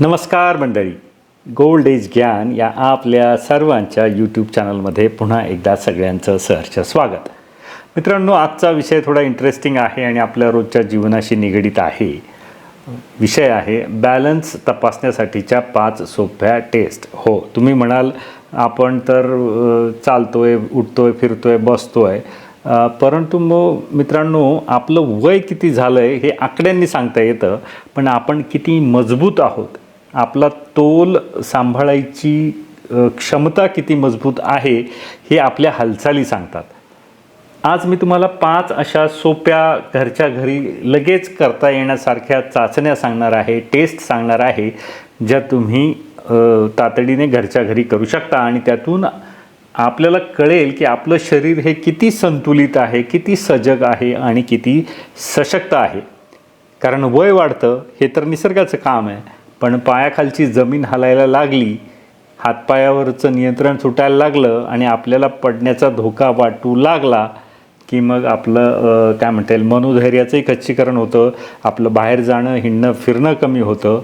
नमस्कार मंडळी. Gold age ज्ञान या आपल्या सर्वांच्या यूट्यूब चॅनलमध्ये पुन्हा एकदा सगळ्यांचं सहर्ष स्वागत. मित्रांनो आजचा विषय थोडा इंटरेस्टिंग आहे आणि आपल्या रोजच्या जीवनाशी निगडीत आहे. विषय आहे बॅलन्स तपासण्यासाठीच्या पाच सोप्या टेस्ट हो तुम्ही म्हणाल आपण तर अ, चालतोय उठतोय फिरतोय बसतोय. आहे परंतु मग मित्रांनो आपलं वय किती झालं आहे हे आकड्यांनी सांगता येतं पण आपण किती मजबूत आहोत? आपला तोल सांभाळायची क्षमता किती मजबूत आहे हे आपल्या हालचाली सांगतात. आज मी तुम्हाला पाच अशा सोप्या घरच्या घरी लगेच करता येण्यासारख्या चाचण्या सांगणार आहे टेस्ट सांगणार आहे ज्या तुम्ही तातडीने घरच्या घरी करू शकता. आणि त्यातून आपल्याला कळेल की आपलं शरीर हे किती संतुलित आहे किती सजग आहे आणि किती सशक्त आहे. कारण वय वाढतं हे तर निसर्गाचं काम आहे. पण पायाखालची जमीन हलायला लागली हातपायावरचं नियंत्रण सुटायला लागलं आणि आपल्याला पडण्याचा धोका वाटू लागला की मग आपलं काय म्हणता येईल मनोधैर्याचंही खच्चीकरण होतं आपलं बाहेर जाणं हिंडणं फिरणं कमी होतं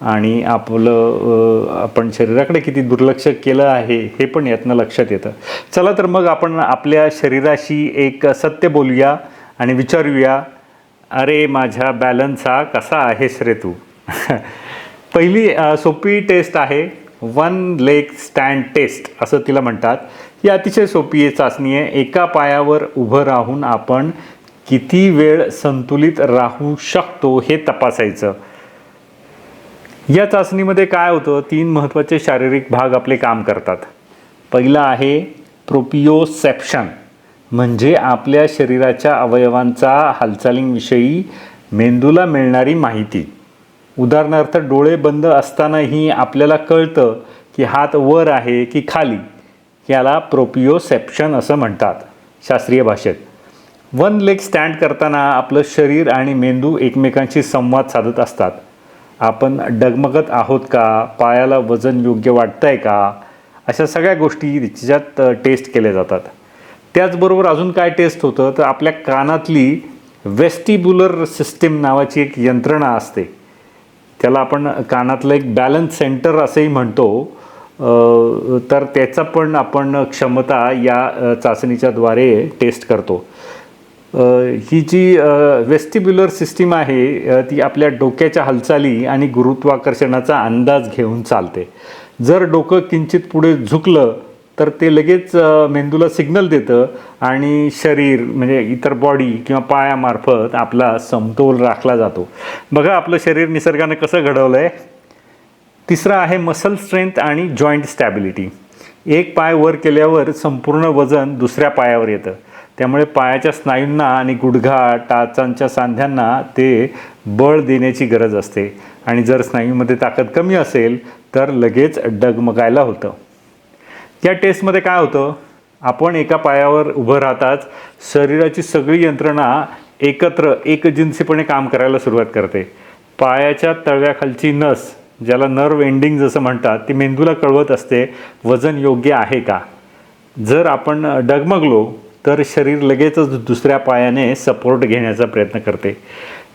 आणि आपलं आपण शरीराकडे किती दुर्लक्ष केलं आहे हे पण यातनं लक्षात येतं. चला तर मग आपण आपल्या शरीराशी एक सत्य बोलूया आणि विचारूया अरे माझ्या बॅलन्स हा कसा आहेस रे तू पहिली सोपी टेस्ट आहे वन लेग स्टँड टेस्ट असं तिला म्हणतात. ही अतिशय सोपी चाचणी आहे. एका पायावर उभं राहून आपण किती वेळ संतुलित राहू शकतो हे तपासायचं. या चाचणीमध्ये काय होतं तीन महत्त्वाचे शारीरिक भाग आपले काम करतात. पहिला आहे प्रोपिओसेप्शन म्हणजे आपल्या शरीराच्या अवयवांचा हालचालींविषयी मेंदूला मिळणारी माहिती. उदाहरणार्थ डोळे बंद असतानाही आपल्याला कळतं की हात वर आहे की खाली. याला प्रोपिओसेप्शन असं म्हणतात शास्त्रीय भाषेत. वन लेग स्टँड करताना आपलं शरीर आणि मेंदू एकमेकांशी संवाद साधत असतात. आपण डगमगत आहोत का? पायाला वजन योग्य वाटतंय का? अशा सगळ्या गोष्टी तिच्यात टेस्ट केल्या जातात. त्याचबरोबर अजून काय टेस्ट होतं? तर आपल्या कानातली वेस्टिब्युलर सिस्टीम नावाची एक यंत्रणा असते. त्याला आपण कानातलं एक बॅलन्स सेंटर असंही म्हणतो. तर त्याचा पण आपण क्षमता या चाचणीच्या चाचणीच्याद्वारे टेस्ट करतो. ही जी वेस्टिब्युलर सिस्टीम आहे ती आपल्या डोक्याच्या हालचाली आणि गुरुत्वाकर्षणाचा अंदाज घेऊन चालते. जर डोकं किंचित पुढे झुकलं तर ते लगेच मेंदूला सिग्नल देतं आणि शरीर म्हणजे इतर बॉडी किंवा पायामार्फत आपला समतोल राखला जातो. बघा आपलं शरीर निसर्गानं कसं घडवलं आहे तिसरा आहे मसल स्ट्रेंथ आणि जॉईंट स्टॅबिलिटी एक पाय वर केल्यावर संपूर्ण वजन दुसऱ्या पायावर येतं. त्यामुळे पायाच्या स्नायूंना आणि गुडघा टाचांच्या सांध्यांना ते बळ देण्याची गरज असते. आणि जर स्नायूमध्ये ताकद कमी असेल तर लगेच डगमगायला होतं. या टेस्टमध्ये काय होतं? आपण एका पायावर उभं राहताच शरीराची सगळी यंत्रणा एकत्र एकजिन्सीपणे काम करायला सुरुवात करते. पायाच्या तळव्याखालची नस ज्याला नर्व एंडिंग जसं म्हणतात ती मेंदूला कळवत असते वजन योग्य आहे का? जर आपण डगमगलो तर शरीर लगेचच दुसऱ्या पायाने सपोर्ट घेण्याचा प्रयत्न करते.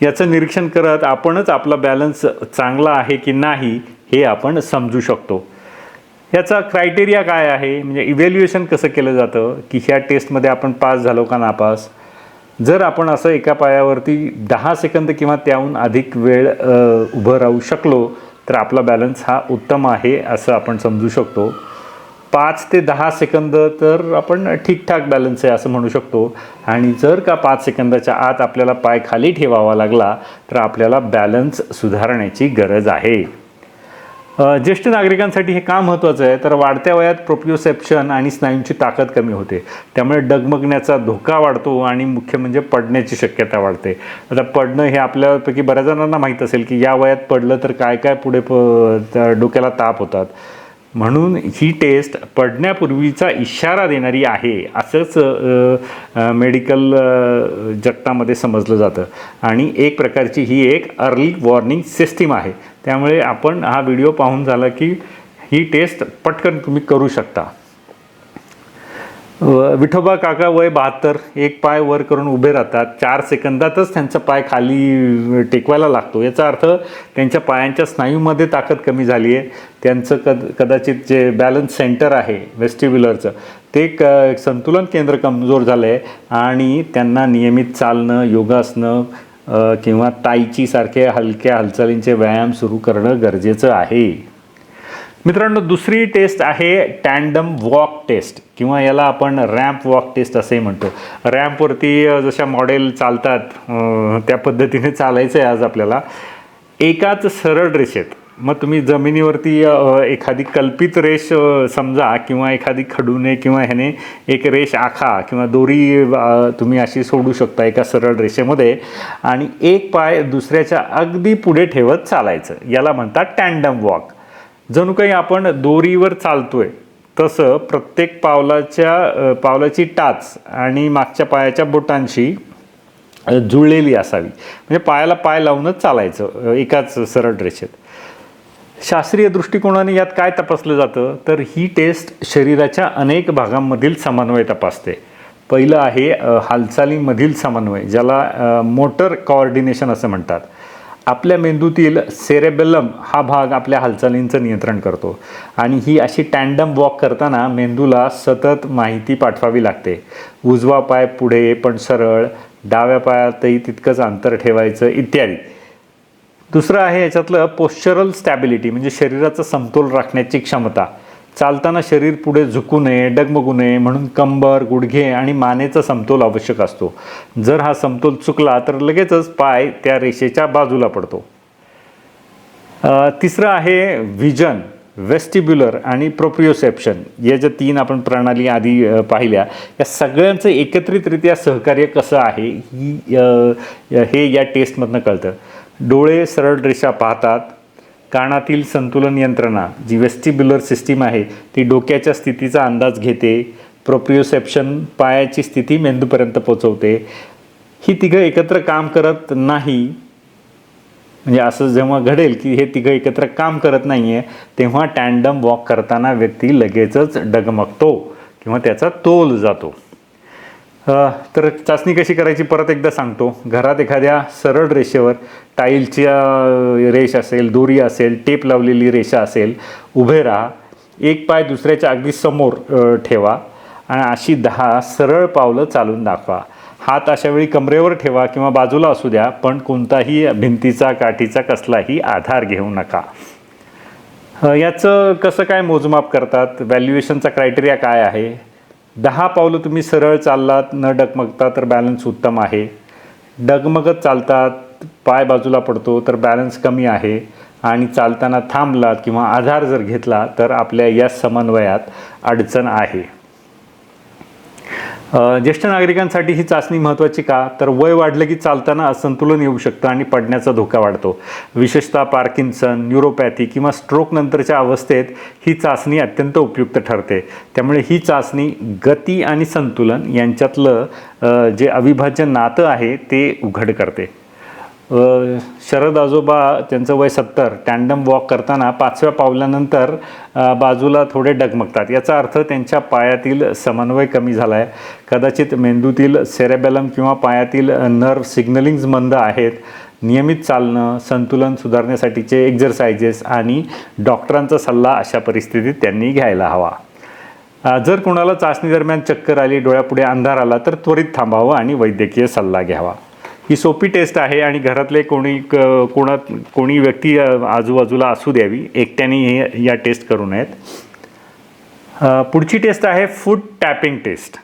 याचं निरीक्षण करत आपणच आपला बॅलन्स चांगला आहे की नाही हे आपण समजू शकतो. याचा क्रायटेरिया काय आहे? म्हणजे इव्हॅल्युएशन कसं केलं जातं? की ह्या टेस्टमध्ये आपण पास झालो का नापास जर आपण असं एका पायावरती दहा सेकंद किंवा त्याहून अधिक वेळ उभं राहू शकलो तर आपला बॅलन्स हा उत्तम आहे असं आपण समजू शकतो. पाच ते दहा सेकंद तर आपण ठीकठाक बॅलन्स आहे असं म्हणू शकतो. आणि जर का पाच सेकंदाच्या आत आपल्याला पाय खाली ठेवावा लागला तर आपल्याला बॅलन्स सुधारण्याची गरज आहे. ज्येष्ठ नागरिकांसाठी हे का महत्त्वाचं आहे? तर वाढत्या वयात प्रोपिओसेप्शन आणि स्नायूंची ताकद कमी होते. त्यामुळे डगमगण्याचा धोका वाढतो आणि मुख्य म्हणजे पडण्याची शक्यता वाढते. आता पडणं हे आपल्यापैकी बऱ्याच जणांना माहीत असेल की या वयात पडलं तर काय काय पुढे प त्या डोक्याला ताप होतात. म्हणून ही टेस्ट पडण्यापूर्वीचा इशारा देणारी आहे असंच मेडिकल जगतामध्ये समजलं जातं. आणि एक प्रकारची ही एक अर्ली वॉर्निंग सिस्टीम आहे. त्यामुळे आपण हा व्हिडिओ पाहून झाला की ही टेस्ट पटकन तुम्ही करू शकता. विठोबा काका वय बहात्तर एक पाय वर करून उभे राहतात. चार सेकंदातच त्यांचा पाय खाली टेकवायला लागतो. याचा अर्थ त्यांच्या पायांच्या स्नायूमध्ये ताकद कमी झाली आहे. त्यांचं कद कदाचित जे बॅलन्स सेंटर आहे वेस्टिब्युलरचं ते क संतुलन केंद्र कमजोर झालं आहे आणि त्यांना नियमित चालणं योगासनं किंवा ताईची सारखे हलक्या हालचालींचे व्यायाम सुरू करणं गरजेचं आहे. मित्रांनो दुसरी टेस्ट आहे टँडम वॉक टेस्ट किंवा याला आपण रॅम्प वॉक टेस्ट असे म्हणतो. रॅम्पवरती जशा मॉडेल चालतात त्या पद्धतीने चालायचं आहे आज आपल्याला. एकाच सरळ रेषेत मग तुम्ही जमिनीवरती एखादी कल्पित रेष समजा किंवा एखादी खडूने किंवा ह्याने एक रेष आखा किंवा दोरी तुम्ही अशी सोडू शकता एका सरळ रेषेमध्ये आणि एक पाय दुसऱ्याच्या अगदी पुढे ठेवत चालायचं. याला म्हणतात टँडम वॉक जणू काही आपण दोरीवर चालतोय तसं प्रत्येक पावलाच्या पावलाची टाच आणि मागच्या पायाच्या बोटांशी जुळलेली असावी. म्हणजे पायाला पाय लावूनच चालायचं एकाच सरळ रेषेत. शास्त्रीय दृष्टिकोनाने यात काय तपासलं जातं? तर ही टेस्ट शरीराच्या अनेक भागांमधील समन्वय तपासते. पहिलं आहे हालचालीमधील हालचालींमधील समन्वय ज्याला मोटर कॉर्डिनेशन असं म्हणतात. आपल्या मेंदूतील सेरेबेलम हा भाग आपल्या हालचालींचं नियंत्रण करतो आणि ही अशी टँडम वॉक करताना मेंदूला सतत माहिती पाठवावी लागते. उजवा पाय पुढे पण सरळ डाव्या पायातही तितकंच अंतर ठेवायचं इत्यादी. दुसरं आहे याच्यातलं पोश्चरल स्टॅबिलिटी म्हणजे शरीराचा समतोल राखण्याची क्षमता. चालताना शरीर पुढे झुकू नये डगमगू नये म्हणून कंबर गुडघे आणि मानेचा समतोल आवश्यक असतो. जर हा समतोल चुकला तर लगेचच पाय त्या रेषेच्या बाजूला पडतो. तिसरं आहे व्हिजन वेस्टिब्युलर आणि प्रोप्रिओसेप्शन या ज्या तीन आपण प्रणाली आधी पाहिल्या या सगळ्यांचं एकत्रितरित्या सहकार्य कसं आहे ही हे या टेस्टमधनं कळतं. डोळे सरळ रेषा पाहतात. कानातील संतुलन यंत्रणा जी वेस्टिब्युलर सिस्टीम आहे ती डोक्याच्या स्थितीचा अंदाज घेते. प्रोप्रिओसेप्शन पायाची स्थिती मेंदूपर्यंत पोचवते. ही तिघं एकत्र काम करत नाही. म्हणजे असं जेव्हा घडेल की हे तिघं एकत्र काम करत नाही आहे तेव्हा टँडम वॉक करताना व्यक्ती लगेचच डगमगतो किंवा त्याचा तोल जातो. तर चाचणी कशी करायची परत एकदा सांगतो. घरात एखाद्या सरळ रेषेवर टाईलच्या रेष असेल दोरी असेल टेप लावलेली रेषा असेल उभे राहा. एक पाय दुसऱ्याच्या अगदी समोर ठेवा आणि अशी दहा सरळ पावलं चालून दाखवा. हात अशावेळी कमरेवर ठेवा किंवा बाजूला असू द्या पण कोणताही भिंतीचा काठीचा कसलाही आधार घेऊ नका. याचं कसं काय मोजमाप करतात? व्हॅल्युएशनचा क्रायटेरिया काय आहे? दहा पावलं तुम्ही सरळ चाललात न डगमगता तर बॅलन्स उत्तम आहे. डगमगत चालतात पाय बाजूला पडतो तर बॅलन्स कमी आहे. आणि चालताना थांबलात किंवा आधार जर घेतला तर आपल्या या समन्वयात अडचण आहे. ज्येष्ठ नागरिकांसाठी ही चाचणी महत्त्वाची का? तर वय वाढलं की चालताना असंतुलन येऊ शकतं आणि पडण्याचा धोका वाढतो. विशेषतः पार्किन्सन न्यूरोपॅथी किंवा स्ट्रोक नंतरच्या अवस्थेत ही चाचणी अत्यंत उपयुक्त ठरते. त्यामुळे ही चाचणी गती आणि संतुलन यांच्यातलं जे अविभाज्य नातं आहे ते उघड करते. शरद आजोबा त्यांचं वय सत्तर टँडम वॉक करताना पाचव्या पावल्यानंतर बाजूला थोडे डगमगतात. याचा अर्थ त्यांच्या पायातील समन्वय कमी झाला आहे कदाचित मेंदूतील सेरेबेलम किंवा पायातील नर्व सिग्नलिंग्ज मंद आहेत. नियमित चालणं संतुलन सुधारण्यासाठीचे एक्झरसाइजेस आणि डॉक्टरांचा सल्ला अशा परिस्थितीत त्यांनी घ्यायला हवा. जर कोणाला चाचणी दरम्यान चक्कर आली डोळ्यापुढे अंधार आला तर त्वरित थांबावं आणि वैद्यकीय सल्ला घ्यावा. ही सोपी टेस्ट आहे आणि घरातले कोणी क कोणा कोणी व्यक्ती आजूबाजूला असू द्यावी. एकट्याने हे या टेस्ट करू नयेत. पुढची टेस्ट आहे फूड टॅपिंग टेस्ट.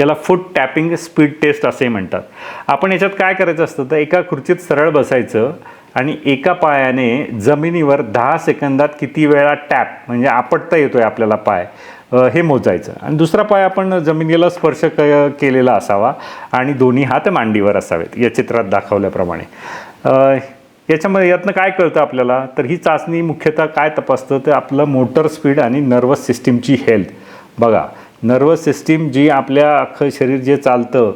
याला फूड टॅपिंग स्पीड टेस्ट असे म्हणतात. आपण याच्यात काय करायचं असतं तर एका खुर्चीत सरळ बसायचं आणि एका पायाने जमिनीवर दहा सेकंदात किती वेळा टॅप म्हणजे आपटता येतोय आपल्याला पाय हे मोजायचं. आणि दुसरा पाय आपण जमिनीला स्पर्श क केलेला असावा आणि दोन्ही हात मांडीवर असावेत या चित्रात दाखवल्याप्रमाणे. याच्यामध्ये यातनं काय कळतं आपल्याला? तर ही चाचणी मुख्यतः काय तपासतं? तर आपलं मोटर स्पीड आणि नर्वस सिस्टीमची हेल्थ. बघा नर्वस सिस्टीम जी आपल्या अख्खं शरीर जे चालतं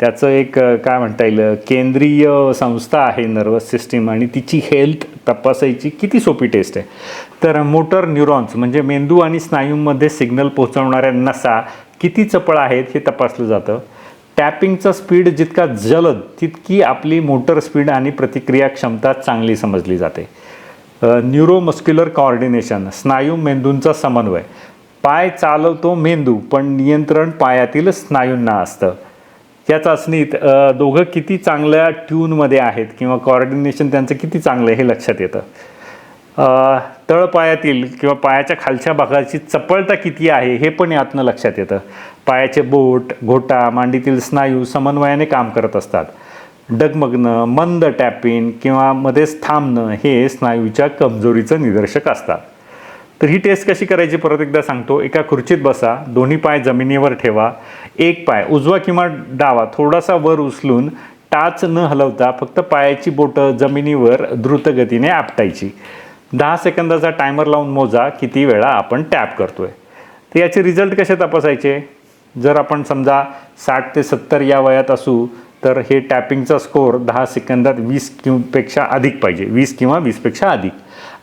त्याचं एक काय म्हणता येईल केंद्रीय संस्था आहे नर्वस सिस्टीम आणि तिची हेल्थ तपासायची किती सोपी टेस्ट आहे. तर मोटर न्यूरॉन्स म्हणजे मेंदू आणि स्नायूंमध्ये सिग्नल पोहोचवणाऱ्या नसा किती चपळ आहेत हे तपासलं जातं. टॅपिंगचा स्पीड जितका जलद तितकी आपली मोटर स्पीड आणि प्रतिक्रिया क्षमता चांगली समजली जाते. न्यूरोमस्क्युलर कॉर्डिनेशन स्नायू मेंदूंचा समन्वय. पाय चालवतो मेंदू पण नियंत्रण पायातील स्नायूंना असतं. या चाचणीत दोघं किती चांगल्या ट्यूनमध्ये आहेत किंवा कॉर्डिनेशन त्यांचं किती चांगलं आहे हे लक्षात येतं. तळपायातील किंवा पायाच्या खालच्या भागाची चपळता किती आहे हे पण यातनं लक्षात येतं. पायाचे बोट घोटा मांडीतील स्नायू समन्वयाने काम करत असतात. डगमगणं मंद टॅपिंग किंवा मध्येच थांबणं हे स्नायूच्या कमजोरीचं निदर्शक असतात. तर ही टेस्ट कशी करायची परत एकदा सांगतो. एका खुर्चीत बसा दोन्ही पाय जमिनीवर ठेवा एक पाय उजवा किंवा डावा थोडासा वर उचलून टाच न हलवता फक्त पायाची बोटं जमिनीवर द्रुतगतीने आपटायची. दहा सेकंदाचा टायमर लावून मोजा किती वेळा आपण टॅप करतोय. तर याचे रिझल्ट कसे तपासायचे? जर आपण समजा साठ ते सत्तर या वयात असू तर हे टॅपिंगचा स्कोअर दहा सेकंदात वीस किंपेक्षा अधिक पाहिजे. वीस किंवा वीसपेक्षा अधिक.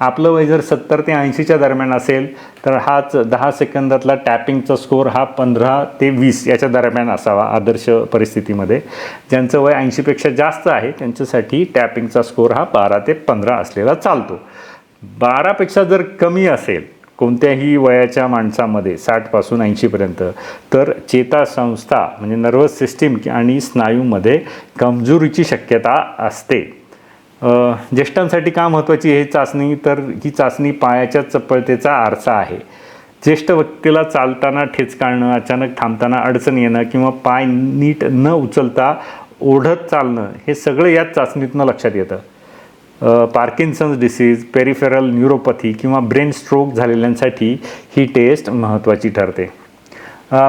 आपलं वय जर सत्तर ते ऐंशीच्या दरम्यान असेल तर हाच दहा सेकंदातला टॅपिंगचा स्कोअर हा पंधरा ते वीस याच्या दरम्यान असावा आदर्श परिस्थितीमध्ये. ज्यांचं वय ऐंशीपेक्षा जास्त आहे त्यांच्यासाठी टॅपिंगचा स्कोअर हा बारा ते पंधरा असलेला चालतो. बारापेक्षा जर कमी असेल कोणत्याही वयाच्या माणसामध्ये साठपासून ऐंशीपर्यंत तर चेतासंस्था म्हणजे नर्वस सिस्टीम आणि स्नायूमध्ये कमजोरीची शक्यता असते. ज्येष्ठांसाठी का महत्त्वाची ही चाचणी? तर ही चाचणी पायाच्या चपळतेचा आरसा आहे. ज्येष्ठ व्यक्तीला चालताना ठेचकाळणं अचानक थांबताना अडचण येणं किंवा पाय नीट न उचलता ओढत चालणं हे सगळं याच चाचणीतनं लक्षात येतं. पार्किन्सन्स डिसीज पेरिफेरल न्यूरोपॅथी किंवा ब्रेन स्ट्रोक झालेल्यांसाठी ही टेस्ट महत्त्वाची ठरते.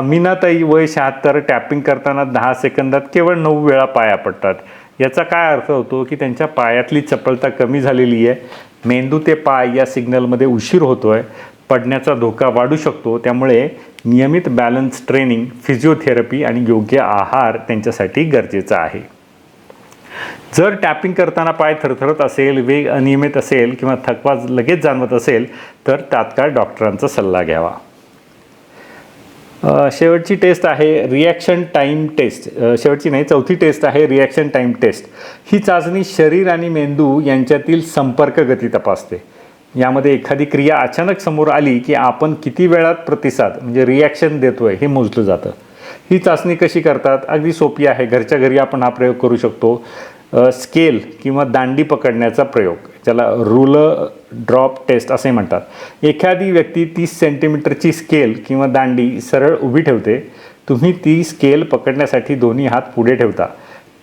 मीनाताई वय शहात्तर टॅपिंग करताना दहा सेकंदात केवळ नऊ वेळा पाया पडतात. याचा काय अर्थ होतो की त्यांच्या पायातली चपळता कमी झालेली आहे. मेंदू ते पाय या सिग्नलमध्ये उशीर होतो आहे पडण्याचा धोका वाढू शकतो. त्यामुळे नियमित बॅलन्स ट्रेनिंग फिजिओथेरपी आणि योग्य आहार त्यांच्यासाठी गरजेचा आहे. जर टॅपिंग करताना पाय थरथरत असेल वेग अनियमित असेल किंवा थकवा लगेच जाणवत असेल तर तात्काळ डॉक्टरांचा सल्ला घ्यावा. शेवटची टेस्ट आहे रिॲक्शन टाईम टेस्ट. शेवटची नाही चौथी टेस्ट आहे रिॲक्शन टाईम टेस्ट. ही चाचणी शरीर आणि मेंदू यांच्यातील संपर्क गती तपासते. यामध्ये एखादी क्रिया अचानक समोर आली की आपण किती वेळात प्रतिसाद म्हणजे रिॲक्शन देतोय हे मोजलं जातं. ही चाचणी कशी करतात? अगदी सोपी आहे. घरच्या घरी आपण हा प्रयोग करू शकतो. स्केल किंवा दांडी पकडण्याचा प्रयोग. ज्याला रुलर ड्रॉप टेस्ट असे म्हणतात. एखादी व्यक्ती तीस सेंटीमीटरची स्केल किंवा दांडी सरळ उभी ठेवते तुम्ही ती स्केल पकडण्यासाठी दोन्ही हात पुढे ठेवता.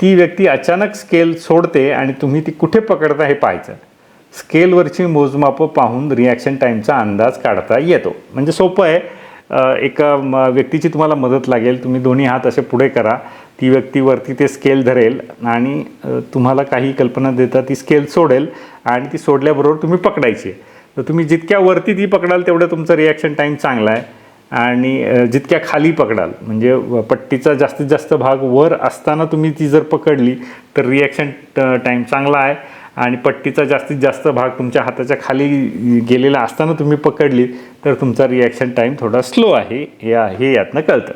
ती व्यक्ती अचानक स्केल सोडते आणि तुम्ही ती कुठे पकडता हे पाहायचं. स्केलवरची मोजमापं पाहून रिॲक्शन टाईमचा अंदाज काढता येतो. म्हणजे सोपं आहे. एका व्यक्तीची तुम्हाला मदत लागेल. तुम्ही दोन्ही हात असे पुढे करा. ती व्यक्ती वरती ते स्केल धरेल आणि तुम्हाला काही कल्पना देता ती स्केल सोडेल आणि ती सोडल्याबरोबर तुम्ही पकडायची. तर तुम्ही जितक्या वरती ती पकडाल तेवढं तुमचं रिॲक्शन टाईम चांगला आहे. आणि जितक्या खाली पकडाल म्हणजे व- पट्टीचा जास्तीत जास्त भाग वर असताना तुम्ही ती जर पकडली तर रिॲक्शन टाईम चांगला आहे. आणि पट्टीचा जास्तीत जास्त भाग तुमच्या हाताच्या खाली गेलेला असताना तुम्ही पकडली तर तुमचा रिॲक्शन टाईम थोडा स्लो आहे. हे हे यातनं कळतं.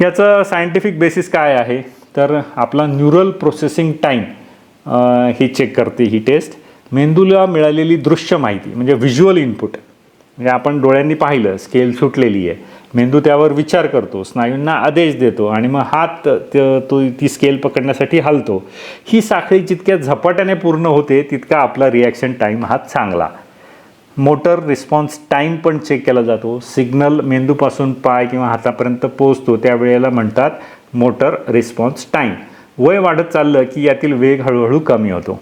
याचं सायंटिफिक बेसिस काय आहे? तर आपला न्यूरल प्रोसेसिंग टाईम ही चेक करते ही टेस्ट मेंदूला मिळालेली दृश्य माहिती म्हणजे व्हिज्युअल इनपुट म्हणजे आपण डोळ्यांनी पाहिलं स्केल सुटलेली आहे. मेंदू त्यावर विचार करतो स्नायूंना आदेश देतो आणि मग हात त- तो ती स्केल पकडण्यासाठी हलतो. ही साखळी जितक्या झपाट्याने पूर्ण होते तितका आपला रिॲक्शन टाईम हा चांगला. मोटर रिस्पॉन्स टाईम पण चेक केला जातो. सिग्नल मेंदूपासून पाय किंवा हातापर्यंत पोहोचतो. त्यावेळेला म्हणतात मोटर रिस्पॉन्स टाईम वय वाढत चाललं की यातील वेग हळूहळू कमी होतो.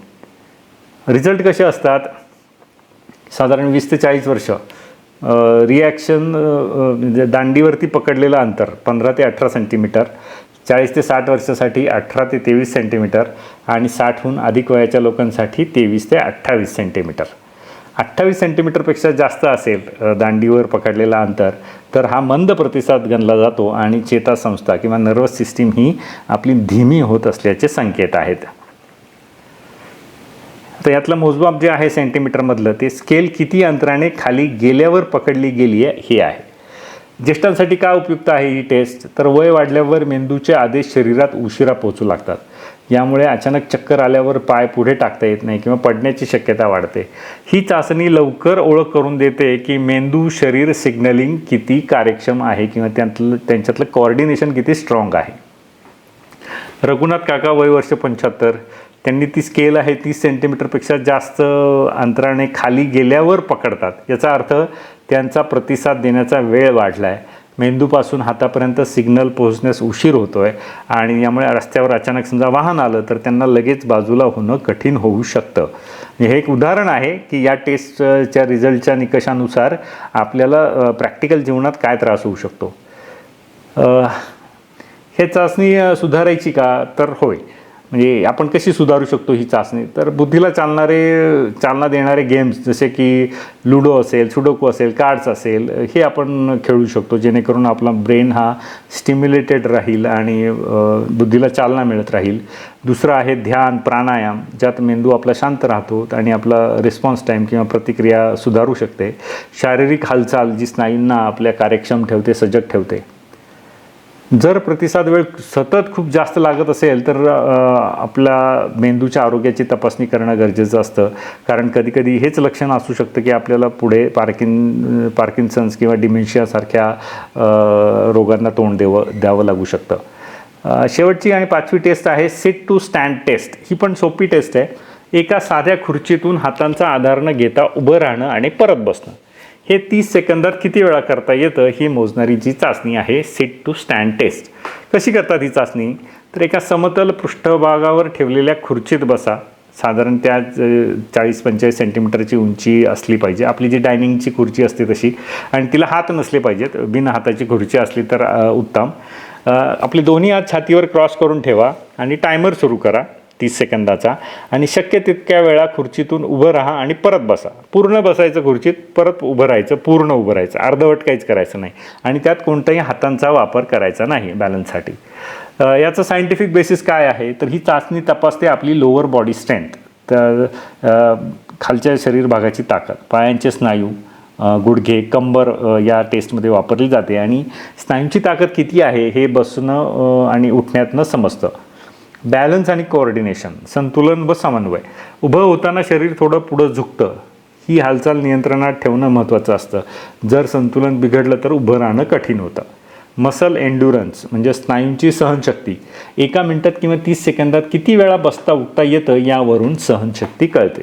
रिझल्ट कसे असतात? साधारण वीस ते चाळीस वर्ष. रिॲक्शन म्हणजे दांडीवरती पकडलेलं अंतर पंधरा ते अठरा सेंटीमीटर चाळीस ते साठ वर्षासाठी अठरा ते तेवीस सेंटीमीटर आणि साठहून अधिक वयाच्या लोकांसाठी तेवीस ते अठ्ठावीस सेंटीमीटर अठ्ठावीस सेंटीमीटरपेक्षा जास्त असेल दांडीवर पकडलेला अंतर तर हा मंद प्रतिसाद गणला जातो आणि चेतासंस्था किंवा नर्वस सिस्टीम ही आपली धीमी होत असल्याचे संकेत आहेत. तर यातलं मोजमाप जे आहे सेंटीमीटरमधलं ते स्केल किती अंतराने खाली गेल्यावर पकडली गेली आहे हे आहे. ज्येष्ठांसाठी काय उपयुक्त आहे ही टेस्ट तर वय वाढल्यावर मेंदूचे आदेश शरीरात उशिरा पोहोचू लागतात. यामुळे अचानक चक्कर आल्यावर पाय पुढे टाकता येत नाही किंवा पडण्याची शक्यता वाढते. ही चाचणी लवकर ओळख करून देते की मेंदू शरीर सिग्नलिंग किती कार्यक्षम आहे किंवा त्यातलं त्यांच्यातलं कॉर्डिनेशन किती स्ट्रॉंग आहे. रघुनाथ काका वय वर्ष पंच्याहत्तर. त्यांनी ती स्केल आहे तीस सेंटीमीटरपेक्षा जास्त अंतराने खाली गेल्यावर पकडतात. याचा अर्थ त्यांचा प्रतिसाद देण्याचा वेळ वाढला आहे मेंदूपासून हातापर्यंत सिग्नल पोहोचण्यास उशीर होतो आहे आणि यामुळे रस्त्यावर अचानक समजा वाहन आलं तर त्यांना लगेच बाजूला होणं कठीण होऊ शकतं. हे एक उदाहरण आहे की या टेस्टच्या रिझल्टच्या निकषानुसार आपल्याला प्रॅक्टिकल जीवनात काय त्रास होऊ शकतो? हे चाचणी सुधारायची का? तर होय. म्हणजे आपण कशी सुधारू शकतो ही चाचणी? तर बुद्धीला चालणारे चालना देणारे गेम्स जसे की लुडो असेल सुडोको असेल कार्ड्स असेल हे आपण खेळू शकतो. जेणेकरून आपला ब्रेन हा स्टिम्युलेटेड राहील आणि बुद्धीला चालना मिळत राहील. दुसरं आहे ध्यान प्राणायाम ज्यात मेंदू आपला शांत राहतो आणि आपला रिस्पॉन्स टाईम किंवा प्रतिक्रिया सुधारू शकते. शारीरिक हालचाल जी स्नायूंना आपल्या कार्यक्षम ठेवते सजग ठेवते. जर प्रतिसाद वेळ सतत खूप जास्त लागत असेल तर आपल्या मेंदूच्या आरोग्याची तपासणी करणं गरजेचं असतं. कारण कधीकधी हेच लक्षण असू शकतं की आपल्याला पुढे पार्किन पार्किन्सन्स किंवा डिमेन्शियासारख्या रोगांना तोंड देवं द्यावं लागू शकतं. शेवटची आणि पाचवी टेस्ट आहे सिट टू स्टँड टेस्ट ही पण सोपी टेस्ट आहे. एका साध्या खुर्चीतून हातांचा आधार न घेता उभं राहणं आणि परत बसणं. हे तीस सेकंदात किती वेळा करता येतं ही मोजणारी जी चाचणी आहे सिट टू स्टँड टेस्ट कशी करतात ही चाचणी? तर एका समतल पृष्ठभागावर ठेवलेल्या खुर्चीत बसा. साधारण त्या चाळीस पंचेचाळीस सेंटीमीटरची उंची असली पाहिजे. आपली जी डायनिंगची खुर्ची असते तशी. आणि तिला हात नसले पाहिजेत. बिन हाताची खुर्ची असली तर उत्तम. आपले दोन्ही हात छातीवर क्रॉस करून ठेवा आणि टायमर सुरू करा. तीस सेकंदाचा. आणि शक्य तितक्या वेळा खुर्चीतून उभं राहा आणि परत बसा. पूर्ण बसायचं खुर्चीत परत उभं राहायचं पूर्ण उभं राहायचं. अर्धवट काहीच करायचं नाही. आणि त्यात कोणताही हातांचा वापर करायचा नाही बॅलन्ससाठी. याचं सायंटिफिक बेसिस काय आहे? तर ही चाचणी तपासते आपली लोअर बॉडी स्ट्रेंथ. तर खालच्या शरीर भागाची ताकद पायांचे स्नायू गुडघे कंबर या टेस्टमध्ये वापरली जाते. आणि स्नायूंची ताकद किती आहे हे बसणं आणि उठण्यातनं समजतं. बॅलन्स आणि कोऑर्डिनेशन संतुलन व समन्वय. उभं होताना शरीर थोडं पुढं झुकतं. ही हालचाल नियंत्रणात ठेवणं महत्त्वाचं असतं. जर संतुलन बिघडलं तर उभं राहणं कठीण होतं. मसल एन्ड्युरन्स म्हणजे स्नायूंची सहनशक्ती. एका मिनटात किंवा तीस सेकंदात किती वेळा बसता उठता येतं यावरून सहनशक्ती कळते.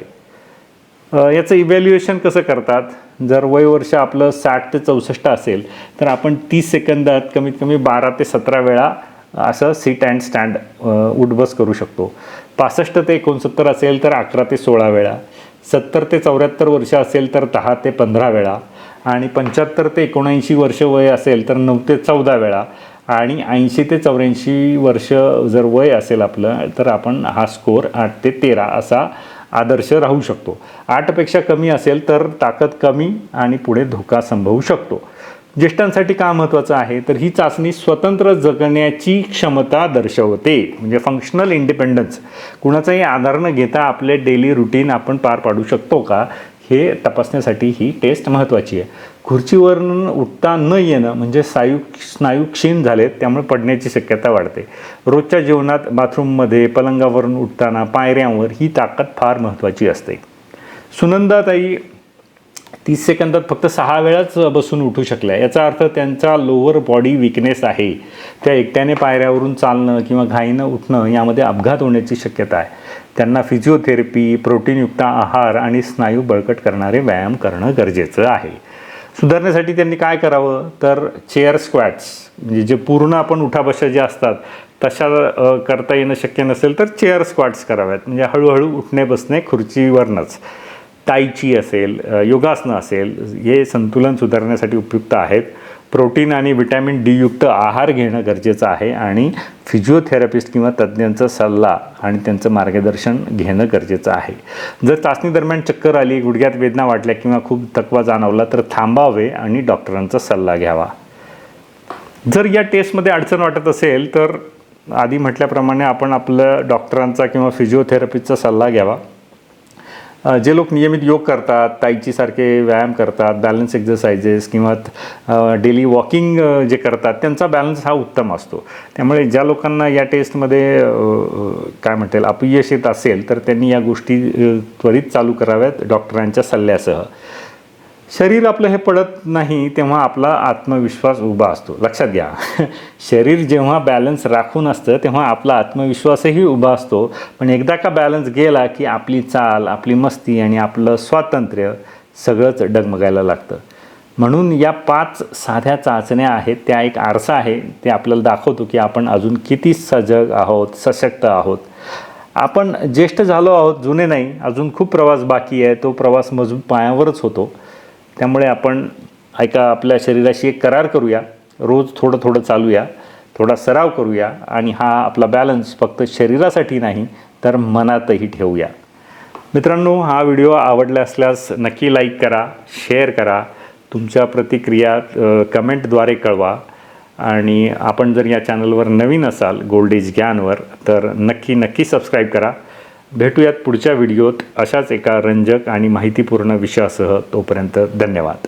याचं इव्हॅल्युएशन कसं करतात? जर वय वर्ष आपलं साठ ते चौसष्ट असेल तर आपण तीस सेकंदात कमीत कमी बारा ते सतरा वेळा असं सीट अँड स्टँड उठबस करू शकतो. पासष्ट ते एकोणसत्तर असेल तर अकरा ते सोळा वेळा. सत्तर ते चौऱ्याहत्तर वर्ष असेल तर दहा ते पंधरा वेळा. आणि पंच्याहत्तर ते एकोणऐंशी वर्ष वय असेल तर नऊ ते चौदा वेळा. आणि ऐंशी ते चौऱ्याऐंशी वर्ष जर वय असेल आपलं तर आपण हा स्कोअर आठ ते तेरा असा आदर्श राहू शकतो. आठपेक्षा कमी असेल तर ताकद कमी आणि पुढे धोका संभवू शकतो. ज्येष्ठांसाठी का महत्त्वाचं आहे? तर ही चाचणी स्वतंत्र जगण्याची क्षमता दर्शवते. म्हणजे फंक्शनल इंडिपेंडन्स कुणाचाही आधार न घेता आपले डेली रुटीन आपण पार पाडू शकतो का? हे तपासण्यासाठी ही टेस्ट महत्त्वाची आहे. खुर्चीवरून उठता न येणं म्हणजे स्नायू स्नायू क्षीण झालेत त्यामुळे पडण्याची शक्यता वाढते. रोजच्या जीवनात बाथरूममध्ये पलंगावरून उठताना पायऱ्यांवर ही ताकद फार महत्त्वाची असते. सुनंदाताई तीस सेकंदात फक्त सहा वेळाच बसून उठू शकल्या. याचा अर्थ त्यांचा लोअर बॉडी विकनेस आहे. त्या एकट्याने पायऱ्यावरून चालणं किंवा घाईनं उठणं यामध्ये अपघात होण्याची शक्यता आहे. त्यांना फिजिओथेरपी प्रोटीनयुक्त आहार आणि स्नायू बळकट करणारे व्यायाम करणं गरजेचं आहे. सुधारण्यासाठी त्यांनी काय करावं? तर चेअर स्क्वॅट्स म्हणजे जे पूर्ण आपण उठाबशा जे असतात तशा करता येणं शक्य नसेल तर चेअर स्क्वॅट्स कराव्यात. म्हणजे हळूहळू उठणे बसणे खुर्चीवरनंच. टायची असेल योगासनं असेल हे संतुलन सुधारण्यासाठी उपयुक्त आहेत. प्रोटीन आणि विटॅमिन डी युक्त आहार घेणं गरजेचं आहे आणि फिजिओथेरपिस्ट किंवा तज्ज्ञांचा सल्ला आणि त्यांचं मार्गदर्शन घेणं गरजेचं आहे. जर चाचणी दरम्यान चक्कर आली गुडघ्यात वेदना वाटल्या किंवा खूप थकवा जाणवला तर थांबावे आणि डॉक्टरांचा सल्ला घ्यावा. जर या टेस्टमध्ये अडचण वाटत असेल तर आधी म्हटल्याप्रमाणे आपण आपलं डॉक्टरांचा किंवा फिजिओथेरपिस्टचा सल्ला घ्यावा. जे लोक नियमित योग करतात ताईची सारखे व्यायाम करतात बॅलन्स एक्झरसायजेस किंवा डेली वॉकिंग जे करतात त्यांचा बॅलन्स हा उत्तम असतो. त्यामुळे ज्या लोकांना या टेस्टमध्ये काय म्हणता येईल अपयश येत असेल तर त्यांनी या गोष्टी त्वरित चालू कराव्यात डॉक्टरांच्या सल्ल्यासह. शरीर आपलं हे पडत नाही तेव्हा आपला आत्मविश्वास उभा असतो. लक्षात घ्या. शरीर जेव्हा बॅलन्स राखून असतं तेव्हा आपला आत्मविश्वासही उभा असतो. पण एकदा का बॅलन्स गेला की आपली चाल आपली मस्ती आणि आपलं स्वातंत्र्य सगळंच डगमगायला लागतं. म्हणून या पाच साध्या चाचण्या आहेत. त्या एक आरसा आहे. ते आपल्याला दाखवतो की आपण अजून किती सजग आहोत सशक्त आहोत. आपण ज्येष्ठ झालो आहोत जुने नाही अजून खूप प्रवास बाकी आहे. तो प्रवास मजबूत पायावरच होतो. त्यामुळे आपण ऐका आपल्या शरीराशी एक करार करूया. रोज थोडं थोडं चालूया थोडा सराव करूया आणि हा आपला बॅलन्स फक्त शरीरासाठी नाही तर मनातही ठेवूया. मित्रांनो हा व्हिडिओ आवडला असल्यास नक्की लाईक करा शेअर करा. तुमच्या प्रतिक्रिया कमेंटद्वारे कळवा. आणि आपण जर या चॅनलवर नवीन असाल गोल्ड एज ज्ञानवर तर नक्की नक्की सबस्क्राईब करा. भेटूयात पुढच्या व्हिडिओत. अशाच एका रंजक आणि माहितीपूर्ण विषयासह तोपर्यंत धन्यवाद.